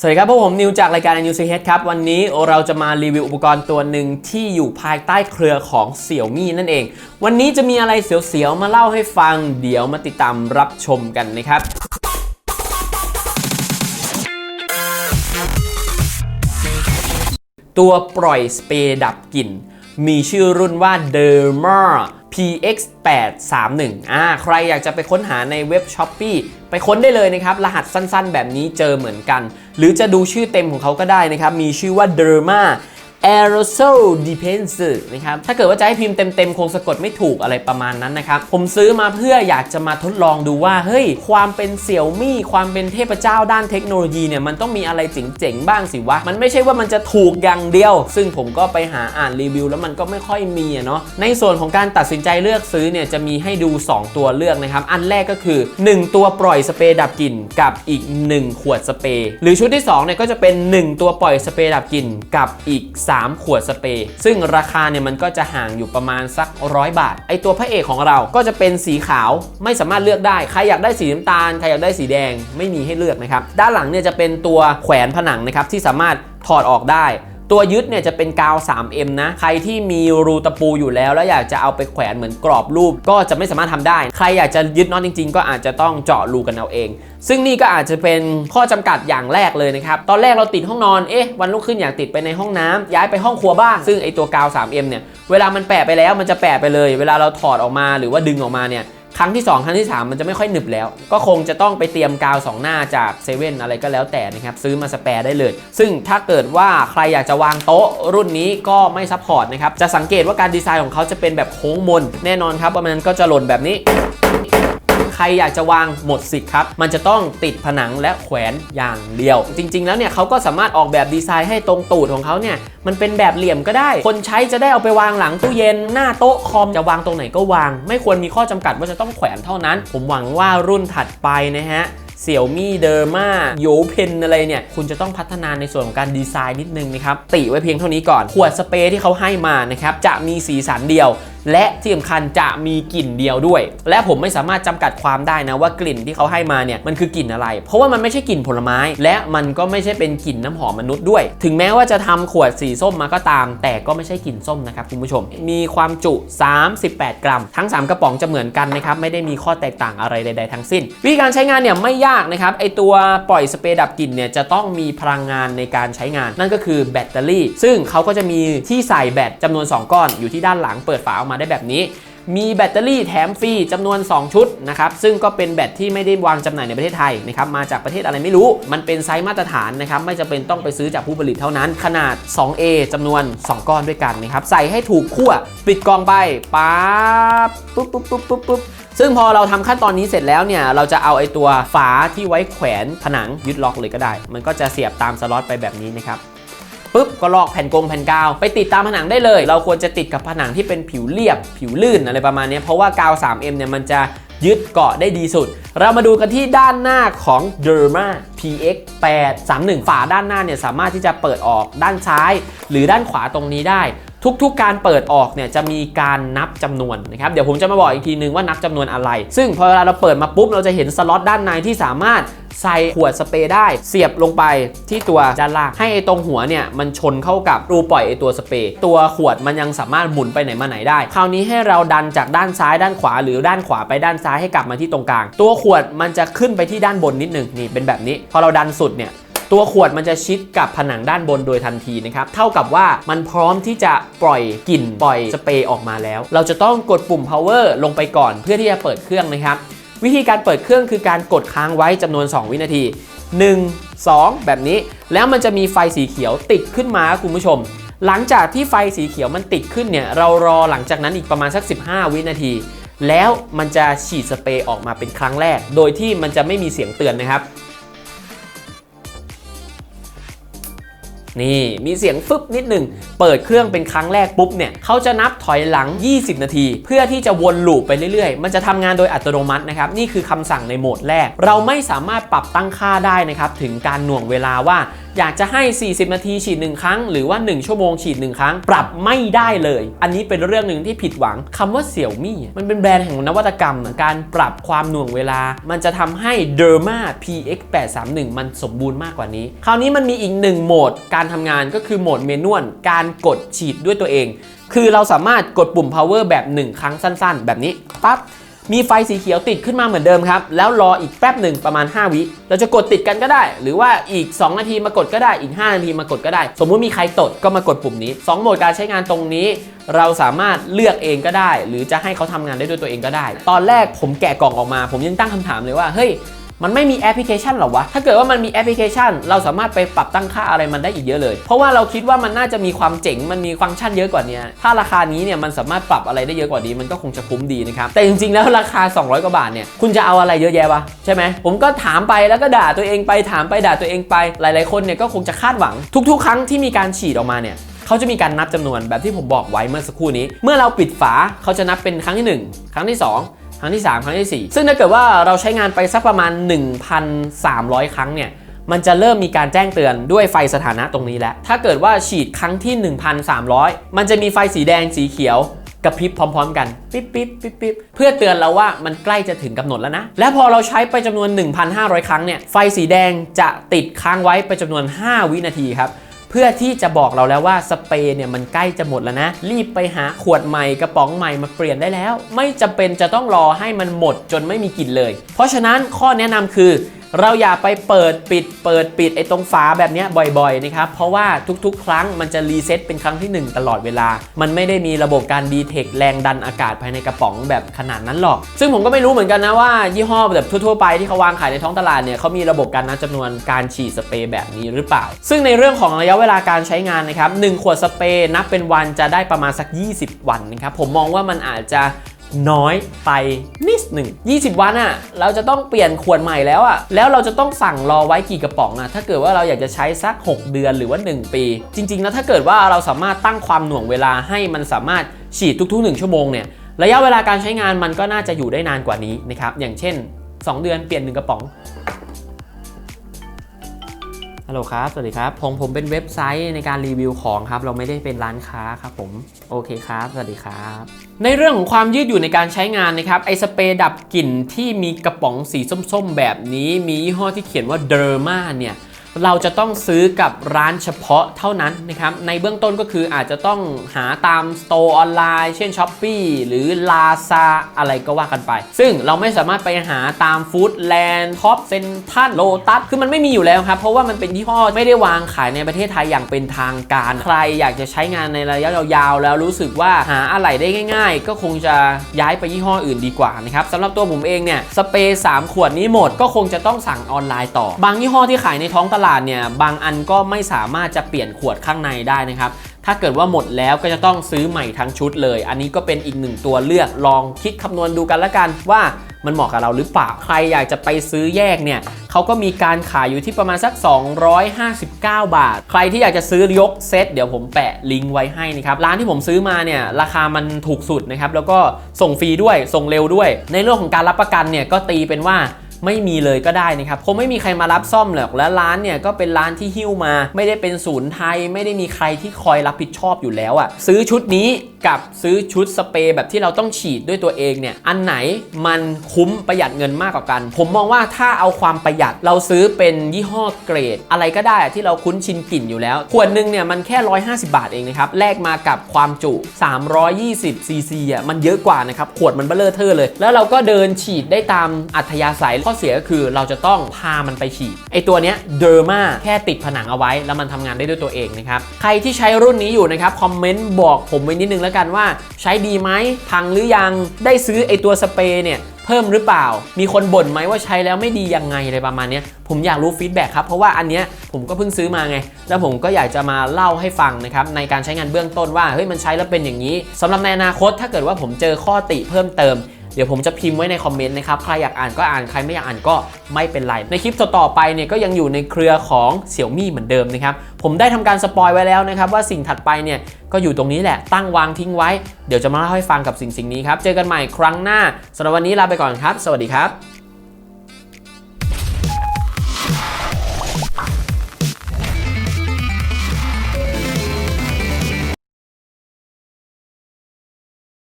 สวัสดีครับพวกผมนิวจากรายการ n u c h ครับ วันนี้เราจะมารีวิวอุปกรณ์ตัวหนึ่งที่อยู่ภายใต้เครือของ Xiaomi นั่นเอง วันนี้จะมีอะไรเสียวๆ มาเล่าให้ฟัง เดี๋ยวมาติดตามรับชมกันนะครับตัวปล่อยสเปรย์ดับกลิ่น มีชื่อรุ่นว่า Derma PX831 อ่าใครอยากจะไปค้นหาในเว็บ s h o p e e ไปค้นได้เลยนะครับ รหัสสั้นๆ แบบนี้เจอเหมือนกัน หรือจะดูชื่อเต็มของเขาก็ได้นะครับ มีชื่อว่า Derma aerosol dispenser นะครับ ถ้าเกิดว่าจะให้พิมพ์เต็มๆ คงสะกดไม่ถูกอะไรประมาณนั้นนะครับ ผมซื้อมาเพื่ออยากจะมาทดลองดูว่า เฮ้ย ความเป็นเสี่ยวมี่ ความเป็นเทพเจ้าด้านเทคโนโลยีเนี่ย มันต้องมีอะไรเจ๋งๆ บ้างสิวะ มันไม่ใช่ว่ามันจะถูกอย่างเดียว ซึ่งผมก็ไปหาอ่านรีวิว แล้วมันก็ไม่ค่อยมีเนาะ ในส่วนของการตัดสินใจเลือกซื้อเนี่ย จะมีให้ดู 2 ตัวเลือกนะครับ อันแรกก็คือ 1 ตัวปล่อยสเปรย์ดับกลิ่นกับอีก 1 ขวดสเปรย์ หรือชุดที่2เนี่ยก็จะเป็น 1 ตัวปล่อยสเปรย์ดับกลิ่นกับอีก3 ขวดสเปรย์ ซึ่งราคาเนี่ยมันก็จะห่างอยู่ประมาณสักร้อยบาท ไอตัวพระเอกของเราก็จะเป็นสีขาวไม่สามารถเลือกได้ ใครอยากได้สีน้ำตาล ใครอยากได้สีแดงไม่มีให้เลือกนะครับ ด้านหลังเนี่ยจะเป็นตัวแขวนผนังนะครับที่สามารถถอดออกได้ ตัวยึดเนี่ยจะเป็นกาว 3M นะ ใครที่มีรูตะปูอยู่แล้ว แล้วอยากจะเอาไปแขวนเหมือนกรอบรูปก็จะไม่สามารถทำได้ ใครอยากจะยึดน็อตจริง ๆ ก็อาจจะต้องเจาะรูกันเอาเอง ซึ่งนี่ก็อาจจะเป็นข้อจำกัดอย่างแรกเลยนะครับ ตอนแรกเราติดห้องนอน เอ๊ะ วันรุ่งขึ้นอยากติดไปในห้องน้ำย้ายไปห้องครัวบ้าง ซึ่งไอตัวกาว 3M เนี่ย เวลามันแปะไปแล้วมันจะแปะไปเลย เวลาเราถอดออกมาหรือว่าดึงออกมาเนี่ย ครั้งที่ 2 ครั้งที่ 3 มันจะไม่ค่อยหนึบแล้ว ก็คงจะต้องไปเตรียมกาว 2 หน้าจากเซเว่นอะไรก็แล้วแต่นะครับ ซื้อมาสแปร์ได้เลย ซึ่งถ้าเกิดว่าใครอยากจะวางโต๊ะรุ่นนี้ก็ไม่ซัพพอร์ตนะครับ จะสังเกตว่าการดีไซน์ของเขาจะเป็นแบบโค้งมน แน่นอนครับว่ามันก็จะหล่นแบบนี้ ใครอยากจะวางหมดสิทธิ์ครับ มันจะต้องติดผนังและแขวนอย่างเดียว จริง ๆ แล้วเนี่ยเขาก็สามารถออกแบบดีไซน์ให้ตรงตูดของเขาเนี่ยมันเป็นแบบเหลี่ยมก็ได้ คนใช้จะได้เอาไปวางหลังตู้เย็น หน้าโต๊ะคอมจะวางตรงไหนก็วาง ไม่ควรมีข้อจำกัดว่าจะต้องแขวนเท่านั้น ผมหวังว่ารุ่นถัดไปนะฮะเสี่ยวมี่เดอร์มาโยเพนอะไรเนี่ย คุณจะต้องพัฒนาในส่วนของการดีไซน์นิดนึงนะครับ ติไว้เพียงเท่านี้ก่อน ขวดสเปรย์ที่เขาให้มานะครับ จะมีสีสันเดียว และที่สำคัญจะมีกลิ่นเดียวด้วย และผมไม่สามารถจำกัดความได้นะว่ากลิ่นที่เขาให้มาเนี่ยมันคือกลิ่นอะไร เพราะว่ามันไม่ใช่กลิ่นผลไม้ และมันก็ไม่ใช่เป็นกลิ่นน้ำหอมมนุษย์ด้วย ถึงแม้ว่าจะทำขวดสีส้มมาก็ตาม แต่ก็ไม่ใช่กลิ่นส้มนะครับคุณผู้ชม มีความจุ 38 กรัม ทั้ง 3 กระป๋องจะเหมือนกันนะครับไม่ได้มีข้อแตกต่างอะไรใด ๆ ทั้งสิ้น วิธีการใช้งานเนี่ยไม่ยากนะครับไอตัวปล่อยสเปรย์ดับกลิ่นเนี่ยจะต้องมีพลังงานในการใช้งาน นั่นก็คือแบตเตอรี่ ซึ่งเขาก็จะมีที่ใส่แบตจำนวน 2 ก้อนอยู่ที่ด้านหลังเปิดฝาออกมาได้แบบนี้ มีแบตเตอรี่แถมฟรีจำนวน 2 ชุดนะครับ ซึ่งก็เป็นแบตที่ไม่ได้วางจำหน่ายในประเทศไทยนะครับ มาจากประเทศอะไรไม่รู้ มันเป็นไซส์มาตรฐานนะครับ ไม่จำเป็นต้องไปซื้อจากผู้ผลิตเท่านั้น ขนาด 2A จำนวน 2 ก้อนด้วยกันนะครับ ใส่ให้ถูกขั้ว ปิดกล่องไปปั๊บปุ๊บปุ๊บปุ๊บปุ๊บปุ๊บซึ่งพอเราทำขั้นตอนนี้เสร็จแล้วเนี่ย เราจะเอาไอ้ตัวฝาที่ไว้แขวนผนังยึดล็อกเลยก็ได้ มันก็จะเสียบตามสล็อตไปแบบนี้นะครับ ปุ๊บก็ลอกแผ่นกงแผ่นกาว ไปติดตามผนังได้เลย เราควรจะติดกับผนังที่เป็นผิวเรียบ ผิวลื่นอะไรประมาณนี้เพราะว่ากาว 3M เนี่ยมันจะยึดเกาะได้ดีสุด เรามาดูกันที่ด้านหน้าของ Derma PX 831 ฝาด้านหน้าเนี่ยสามารถที่จะเปิดออกด้านซ้าย หรือด้านขวาตรงนี้ได้ ทุกๆ การเปิดออกเนี่ยจะมีการนับจำนวนนะครับเดี๋ยวผมจะมาบอกอีกทีนึงว่านับจำนวนอะไร ซึ่งพอเวลาเราเปิดมาปุ๊บเราจะเห็นสล็อตด้านในที่สามารถใส่ขวดสเปรย์ได้เสียบลงไปที่ตัวด้านล่างให้ไอ้ตรงหัวเนี่ยมันชนเข้ากับรูปล่อยไอ้ตัวสเปรย์ตัวขวดมันยังสามารถหมุนไปไหนมาไหนได้ คราวนี้ให้เราดันจากด้านซ้ายด้านขวา หรือด้านขวาไปด้านซ้ายให้กลับมาที่ตรงกลาง ตัวขวดมันจะขึ้นไปที่ด้านบนนิดนึงนี่เป็นแบบนี้ พอเราดันสุดเนี่ย ตัวขวดมันจะชิดกับผนังด้านบนโดยทันทีนะครับเท่ากับว่ามันพร้อมที่จะปล่อยกลิ่นปล่อยสเปรย์ออกมาแล้ว เราจะต้องกดปุ่ม power ลงไปก่อน เพื่อที่จะเปิดเครื่องนะครับวิธีการเปิดเครื่องคือการกดค้างไว้จำนวน 2 วินาที 1 2 แบบนี้แล้วมันจะมีไฟสีเขียวติดขึ้นมาคุณผู้ชม หลังจากที่ไฟสีเขียวมันติดขึ้นเนี่ยเรารอหลังจากนั้นอีกประมาณสัก 15 วินาที แล้วมันจะฉีดสเปรย์ออกมาเป็นครั้งแรก โดยที่มันจะไม่มีเสียงเตือนนะครับ นี่มีเสียงฟึบนิดหนึ่ง เปิดเครื่องเป็นครั้งแรกปุ๊บเนี่ยเขาจะนับถอยหลัง 20 นาที เพื่อที่จะวนลูปไปเรื่อยๆ มันจะทำงานโดยอัตโนมัตินะครับ นี่คือคำสั่งในโหมดแรก เราไม่สามารถปรับตั้งค่าได้นะครับ ถึงการหน่วงเวลาว่า อยากจะให้ 40 นาทีฉีด 1 ครั้ง หรือว่า 1 ชั่วโมงฉีด 1 ครั้ง ปรับไม่ได้เลย อันนี้เป็นเรื่องหนึ่งที่ผิดหวังคำว่าเสี่ยวมี่มันเป็นแบรนด์แห่งนวัตกรรม การปรับความหน่วงเวลา มันจะทำให้ Derma PX 831มันสมบูรณ์มากกว่านี้ คราวนี้มันมีอีกหนึ่งโหมดการทำงานก็คือโหมดเมนวลการกดฉีดด้วยตัวเอง คือเราสามารถกดปุ่ม power แบบ 1 ครั้งสั้น ๆ แบบนี้ปั๊บ มีไฟสีเขียวติดขึ้นมาเหมือนเดิมครับ แล้วรออีกแป๊บหนึ่งประมาณ 5 วิ เราจะกดติดกันก็ได้ หรือว่าอีก 2 นาทีมากดก็ได้ อีก 5 นาทีมากดก็ได้ สมมุติมีใครตดก็มากดปุ่มนี้ 2 โหมดการใช้งานตรงนี้ เราสามารถเลือกเองก็ได้ หรือจะให้เขาทำงานได้ด้วยตัวเองก็ได้ ตอนแรกผมแกะกล่องออกมา ผมยังตั้งคำถามเลยว่า เฮ้ย มันไม่มีแอปพลิเคชันหรอวะ ถ้าเกิดว่ามันมีแอปพลิเคชัน เราสามารถไปปรับตั้งค่าอะไรมันได้อีกเยอะเลย เพราะว่าเราคิดว่ามันน่าจะมีความเจ๋ง มันมีฟังก์ชันเยอะกว่านี้ ถ้าราคานี้เนี่ยมันสามารถปรับอะไรได้เยอะกว่านี้ มันก็คงจะคุ้มดีนะครับ แต่จริงๆ แล้วราคา 200 กว่าบาทเนี่ย คุณจะเอาอะไรเยอะแยะวะใช่ไหม ผมก็ถามไปแล้วก็ด่าตัวเองไป ถามไปด่าตัวเองไป หลายๆ คนเนี่ยก็คงจะคาดหวัง ทุก ๆ ครั้งที่มีการฉีดออกมาเนี่ยเขาจะมีการนับจำนวนแบบที่ผมบอกไว้เมื่อสักครู่นี้ เมื่อเราปิดฝาเขาจะนับเป็นครั้งที่ 1 ครั้งที่ 2 ครั้งที่ 3 ครั้งที่ 4 ซึ่งถ้าเกิดว่าเราใช้งานไปสักประมาณ 1,300 ครั้งเนี่ยมันจะเริ่มมีการแจ้งเตือนด้วยไฟสถานะตรงนี้แล้ว ถ้าเกิดว่าฉีดครั้งที่ 1,300 มันจะมีไฟสีแดงสีเขียวกระพริบพร้อมๆกันปิ๊บปิ๊บปิ๊บปิ๊บเพื่อเตือนเราว่ามันใกล้จะถึงกำหนดแล้วนะ และพอเราใช้ไปจำนวน 1,500 ครั้งเนี่ยไฟสีแดงจะติดค้างไว้ไปจำนวน 5 วินาทีครับ เพื่อที่จะบอกเราแล้วว่าสเปรย์เนี่ยมันใกล้จะหมดแล้วนะ รีบไปหาขวดใหม่กระป๋องใหม่มาเปลี่ยนได้แล้ว ไม่จำเป็นจะต้องรอให้มันหมดจนไม่มีกลิ่นเลย เพราะฉะนั้นข้อแนะนำคือ เราอย่าไปเปิดปิดเปิดปิดไอ้ตรงฝาแบบนี้บ่อยๆนะครับ เพราะว่าทุกๆ ครั้งมันจะรีเซ็ตเป็นครั้งที่ 1 ตลอดเวลา มันไม่ได้มีระบบการดีเทคแรงดันอากาศภายในกระป๋องแบบขนาดนั้นหรอก ซึ่งผมก็ไม่รู้เหมือนกันนะว่า ยี่ห้อแบบทั่วๆไปที่เขาวางขายในท้องตลาดเนี่ยเขามีระบบการนับจำนวนการฉีดสเปรย์แบบนี้หรือเปล่า ซึ่งในเรื่องของระยะเวลาการใช้งานนะครับหนึ่งขวดสเปรย์นับเป็นวันจะได้ประมาณสัก 20 วันนะครับผมมองว่ามันอาจจะ น้อยไปนิดหนึ่ง 20 วันอะ่ะ เราจะต้องเปลี่ยนขวดใหม่แล้วอะ่ะ แล้วเราจะต้องสั่งรอไว้กี่กระป๋องอะ่ะ ถ้าเกิดว่าเราอยากจะใช้สัก 6 เดือนหรือว่า 1 ปี จริงๆแล้วถ้าเกิดว่าเราสามารถตั้งความหน่วงเวลาให้มันสามารถฉีดทุกๆ 1 ชั่วโมงเนี่ย ระยะเวลาการใช้งานมันก็น่าจะอยู่ได้นานกว่านี้นะครับ อย่างเช่น 2 เดือนเปลี่ยน 1 กระป๋อง ฮัลโหลครับ สวัสดีครับผมผมเป็นเว็บไซต์ในการรีวิวของครับ เราไม่ได้เป็นร้านค้าครับผม โอเคครับ สวัสดีครับ ในเรื่องของความยืดหยุ่นในการใช้งานนะครับ ไอสเปรย์ดับกลิ่นที่มีกระป๋องสีส้มๆ แบบนี้ มียี่ห้อที่เขียนว่าเดอร์มาเนี่ย เราจะต้องซื้อกับร้านเฉพาะเท่านั้นนะครับ ในเบื้องต้นก็คืออาจจะต้องหาตามสโตร์ออนไลน์ เช่น s h อ p e e หรือ l a z a อะไรก็ว่ากันไป ซึ่งเราไม่สามารถไปหาตามฟู้ดแลนด์ท็อปเซนทันโลตัสคือมันไม่มีอยู่แล้วครับ เพราะว่ามันเป็นยี่ห้อไม่ได้วางขายในประเทศไทยอย่างเป็นทางการ ใครอยากจะใช้งานในระยะยาวๆ แล้วรู้สึกว่าหาอะไรได้ง่าย ๆ ก็คงจะย้ายไปยี่ห้ออื่นดีกว่านะครับสำหรับตัวผมเองเนี่ยสเปรย์3ขวดนี้หมดก็คงจะต้องสั่งออนไลน์ต่อบางยี่ห้อที่ขายในท้องตลาดเนี่ยบางอันก็ไม่สามารถจะเปลี่ยนขวดข้างในได้นะครับ ถ้าเกิดว่าหมดแล้วก็จะต้องซื้อใหม่ทั้งชุดเลย อันนี้ก็เป็นอีกหนึ่งตัวเลือกลองคิดคำนวณดูกันละกันว่ามันเหมาะกับเราหรือเปล่า ใครอยากจะไปซื้อแยกเนี่ยเขาก็มีการขายอยู่ที่ประมาณสัก 259 บาท ใครที่อยากจะซื้อยกเซตเดี๋ยวผมแปะลิงก์ไว้ให้นะครับร้านที่ผมซื้อมาเนี่ยราคามันถูกสุดนะครับแล้วก็ส่งฟรีด้วยส่งเร็วด้วย ในเรื่องของการรับประกันเนี่ยก็ตีเป็นว่า ไม่มีเลยก็ได้นะครับคงไม่มีใครมารับซ่อมหรอกและร้านเนี่ยก็เป็นร้านที่หิ้วมา ไม่ได้เป็นศูนย์ไทย ไม่ได้มีใครที่คอยรับผิดชอบอยู่แล้วอะ่ะซื้อชุดนี้กับซื้อชุดสเปรย์แบบที่เราต้องฉีดด้วยตัวเองเนี่ยอันไหนมันคุ้มประหยัดเงินมากกว่ากัน ผมมองว่าถ้าเอาความประหยัดเราซื้อเป็นยี่ห้อเกรด อะไรก็ได้ที่เราคุ้นชินกลิ่นอยู่แล้วขวดหนึ่งเนี่ยมันแค่ 150 บาทเองนะครับแลกมากับความจุ 320ซีซีอะมันเยอะกว่านะครับขวดมันเบลเลอร์เทอร์เลย แล้วเราก็เดินฉีดได้ตามอัธยาศัยข้อเสียก็คือเราจะต้องพามันไปฉีดไอตัวเนี้ยเดอร์มาแค่ติดผนังเอาไว้ แล้วมันทำงานได้ด้วยตัวเองนะครับ ใครที่ใช้รุ่นนี้อยู่นะครับ คอมเมนต์บอกผมไว้นิดนึงแล้วกันว่า ใช้ดีไหมพังหรือยังได้ซื้อไอตัวสเปรย์เนี่ยเพิ่มหรือเปล่า มีคนบ่นไหมว่าใช้แล้วไม่ดียังไงอะไรประมาณนี้ ผมอยากรู้ฟีดแบ็กครับ เพราะว่าอันเนี้ยผมก็เพิ่งซื้อมาไง แล้วผมก็อยากจะมาเล่าให้ฟังนะครับในการใช้งานเบื้องต้นว่า เฮ้ยมันใช้แล้วเป็นอย่างนี้สำหรับในอนาคตถ้าเกิดว่าผมเจอข้อติเพิ่มเติม เดี๋ยวผมจะพิมพ์ไว้ในคอมเมนต์นะครับ ใครอยากอ่านก็อ่าน ใครไม่อยากอ่านก็ไม่เป็นไร ในคลิปต่อๆไปเนี่ยก็ยังอยู่ในเครือของเสี่ยวมี่เหมือนเดิมนะครับ ผมได้ทำการสปอยไว้แล้วนะครับว่าสิ่งถัดไปเนี่ยก็อยู่ตรงนี้แหละ ตั้งวางทิ้งไว้ เดี๋ยวจะมาเล่าให้ฟังกับสิ่งสิ่งนี้ครับ เจอกันใหม่ครั้งหน้าสำหรับวันนี้ลาไปก่อนครับ สวัสดีครับ